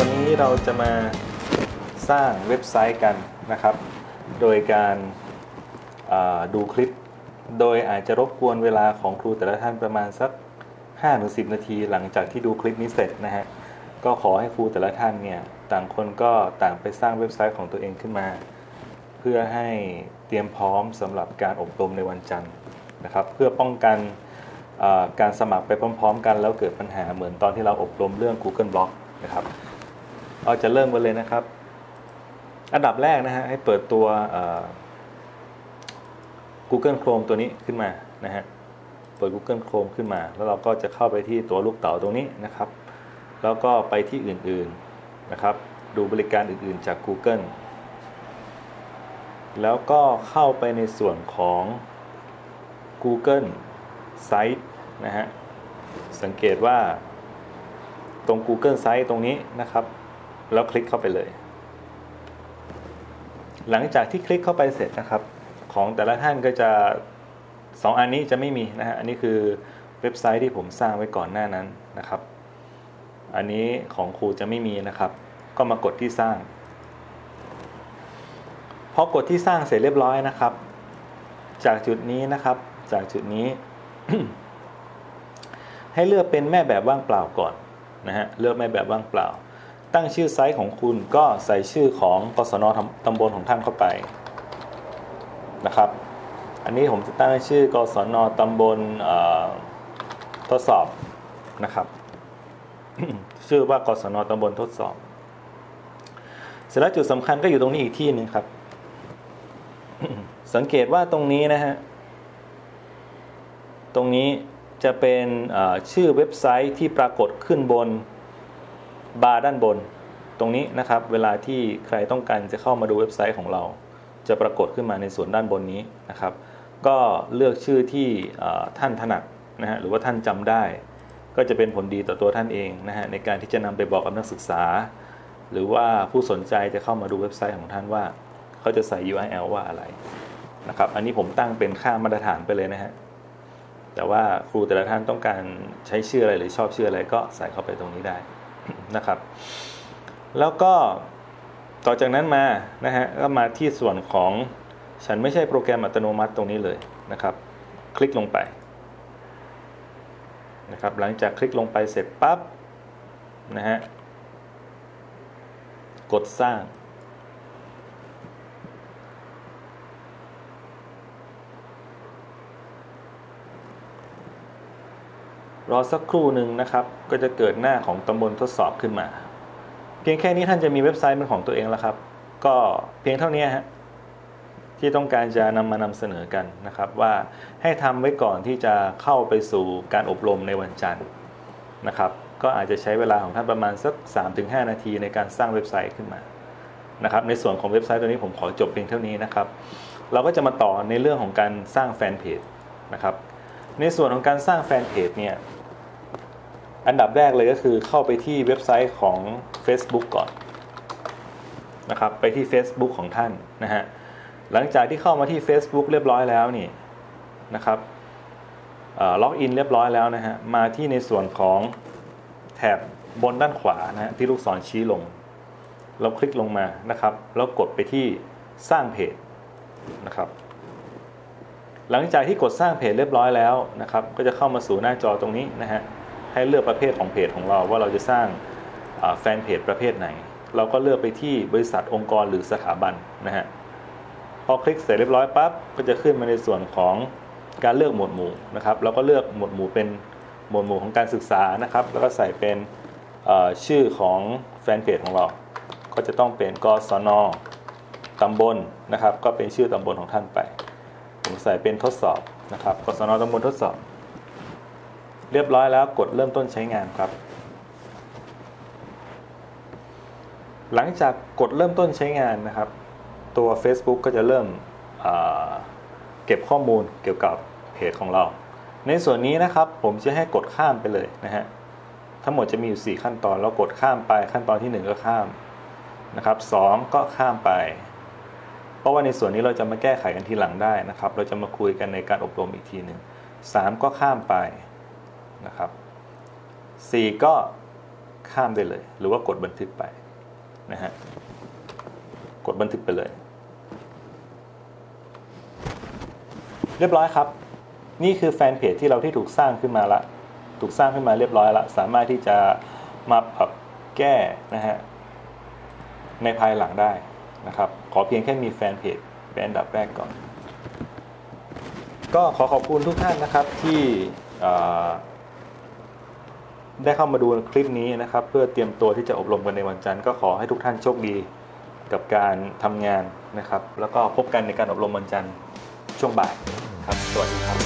วันนี้เราจะมาสร้างเว็บไซต์กันนะครับ โดยการดูคลิป โดยอาจจะรบกวนเวลาของครูแต่ละท่านประมาณสัก 5-10 นาทีหลังจากที่ดูคลิปนี้เสร็จนะฮะ ก็ขอให้ครูแต่ละท่านเนี่ยต่างคนก็ต่างไปสร้างเว็บไซต์ของตัวเองขึ้นมา เพื่อให้เตรียมพร้อมสำหรับการอบรมในวันจันทร์นะครับ เพื่อป้องกันการสมัครไปพร้อม ๆ กันแล้วเกิดปัญหาเหมือนตอนที่เราอบรมเรื่อง Google Block นะครับ เราจะเริ่มกันเลยนะครับ อันดับแรกนะฮะให้เปิดตัว Google Chrome ตัวนี้ขึ้นมานะฮะเปิด Google Chrome ขึ้นมา แล้วเราก็จะเข้าไปที่ตัวลูกเต๋าตรงนี้นะครับ แล้วก็ไปที่อื่นๆนะครับ ดูบริการอื่นๆจาก Google แล้วก็เข้าไปในส่วนของ Google Site นะฮะ สังเกตว่าตรง Google Site ตรงนี้นะครับ แล้วคลิกเข้าไปเลย หลังจากที่คลิกเข้าไปเสร็จนะครับ ของแต่ละท่านก็จะ 2 อันนี้จะไม่มีนะฮะอันนี้คือเว็บไซต์ที่ผมสร้างไว้ก่อนหน้านั้นนะครับ อันนี้ของครูจะไม่มีนะครับ ก็มากดที่สร้างพอกดที่สร้างเสร็จเรียบร้อยนะครับ จากจุดนี้นะครับ จากจุดนี้ ให้เลือกเป็นแม่แบบว่างเปล่าก่อนนะฮะเลือกแม่แบบว่างเปล่า ตั้งชื่อไซต์ของคุณก็ใส่ชื่อของกศนตำบลของท่านเข้าไปนะครับ อันนี้ผมจะตั้งชื่อกศนตำบลทดสอบนะครับ ชื่อว่ากศนตำบลทดสอบ เสร็จแล้วจุดสำคัญก็อยู่ตรงนี้อีกที่หนึ่งครับ สังเกตว่าตรงนี้นะฮะ ตรงนี้จะเป็นชื่อเว็บไซต์ที่ปรากฏขึ้นบน บาร์ด้านบน ตรงนี้นะครับ เวลาที่ใครต้องการจะเข้ามาดูเว็บไซต์ของเรา จะปรากฏขึ้นมาในส่วนด้านบนนี้นะครับ ก็เลือกชื่อที่ท่านถนัดนะฮะหรือว่าท่านจำได้ ก็จะเป็นผลดีต่อตัวท่านเองนะฮะในการที่จะนำไปบอกกับนักศึกษา หรือว่าผู้สนใจจะเข้ามาดูเว็บไซต์ของท่านว่า เขาจะใส่ URL ว่าอะไรนะครับ อันนี้ผมตั้งเป็นค่ามาตรฐานไปเลยนะฮะแต่ว่าครูแต่ละท่านต้องการใช้ชื่ออะไรหรือชอบชื่ออะไรก็ใส่เข้าไปตรงนี้ได้ นะครับ แล้วก็ต่อจากนั้นมานะฮะก็มาที่ส่วนของฉันไม่ใช่โปรแกรมอัตโนมัติตรงนี้เลยนะครับ คลิกลงไปนะครับหลังจากคลิกลงไปเสร็จปั๊บนะฮะกดสร้าง รอสักครู่หนึ่งนะครับ ก็จะเกิดหน้าของตำบลทดสอบขึ้นมา เพียงแค่นี้ท่านจะมีเว็บไซต์เป็นของตัวเองแล้วครับ ก็เพียงเท่านี้ฮะที่ต้องการจะนำมานำเสนอกันนะครับ ว่าให้ทำไว้ก่อนที่จะเข้าไปสู่การอบรมในวันจันทร์นะครับ ก็อาจจะใช้เวลาของท่านประมาณสัก 3-5 นาทีในการสร้างเว็บไซต์ขึ้นมานะครับ ในส่วนของเว็บไซต์ตัวนี้ผมขอจบเพียงเท่านี้นะครับ เราก็จะมาต่อในเรื่องของการสร้างแฟนเพจนะครับ ในส่วนของการสร้างแฟนเพจเนี่ย อันดับแรกเลยก็คือเข้าไปที่เว็บไซต์ของ Facebook ก่อนนะครับไปที่ Facebook ของท่านนะฮะหลังจากที่เข้ามาที่ Facebook เรียบร้อยแล้วนี่นะครับล็อกอินเรียบร้อยแล้วนะฮะมาที่ในส่วนของแถบบนด้านขวานะฮะที่ลูกศรชี้ลง เราคลิกลงมานะครับ แล้วกดไปที่สร้างเพจนะครับหลังจากที่กดสร้างเพจเรียบร้อยแล้วนะครับ ก็จะเข้ามาสู่หน้าจอตรงนี้นะฮะ ให้เลือกประเภทของเพจของเราว่าเราจะสร้างแฟนเพจประเภทไหน เราก็เลือกไปที่บริษัทองค์กรหรือสถาบันนะฮะพอคลิกเสร็จเรียบร้อยปั๊บก็จะขึ้นมาในส่วนของการเลือกหมวดหมู่นะครับเราก็เลือกหมวดหมู่เป็นหมวดหมู่ของการศึกษานะครับ แล้วก็ใส่เป็นชื่อของแฟนเพจของเรา ก็จะต้องเป็นกศนตำบลนะครับ ก็เป็นชื่อตำบลของท่านไป ผมใส่เป็นทดสอบนะครับกศนตำบลทดสอบ เรียบร้อยแล้วกดเริ่มต้นใช้งานครับ หลังจากกดเริ่มต้นใช้งานนะครับ ตัว Facebook ก็จะเริ่มเก็บข้อมูลเกี่ยวกับเพจของเรา ในส่วนนี้นะครับผมจะให้กดข้ามไปเลยนะฮะทั้งหมดจะมีอยู่ 4 ขั้นตอนเรากดข้ามไปขั้นตอนที่ 1 ก็ข้ามนะครับ2ก็ข้ามไป เพราะว่าในส่วนนี้เราจะมาแก้ไขกันทีหลังได้นะครับ เราจะมาคุยกันในการอบรมอีกทีหนึ่ง3ก็ข้ามไป นะครับ 4 ก็ข้ามได้เลย หรือว่ากดบันทึกไปนะฮะกดบันทึกไปเลย เรียบร้อยครับ นี่คือแฟนเพจที่เราที่ถูกสร้างขึ้นมาละถูกสร้างขึ้นมาเรียบร้อยละสามารถที่จะมาปรับแก้นะฮะในภายหลังได้นะครับ ขอเพียงแค่มีแฟนเพจเป็นอันดับแรกก่อน ก็ขอขอบคุณทุกท่านนะครับที่ ได้เข้ามาดูคลิปนี้นะครับ เพื่อเตรียมตัวที่จะอบรมกันในวันจันทร์ก็ขอให้ทุกท่านโชคดีกับการทำงานนะครับ แล้วก็พบกันในการอบรมวันจันทร์ช่วงบ่ายครับ สวัสดีครับ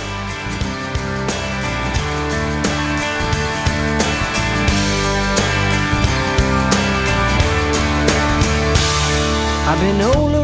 I've been all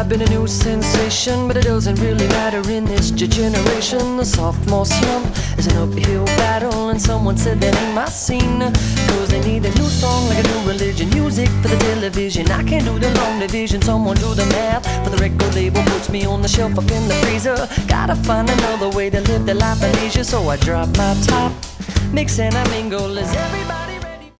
I've been a new sensation, but it doesn't really matter in this generation. The sophomore slump is an uphill battle, and someone said that ain't my scene. Cause they need a new song, like a new religion, music for the television. I can't do the long division, someone do the math. For the record label puts me on the shelf up in the freezer. Gotta find another way to live the life of leisure, so I drop my top, mix and I mingle as everybody.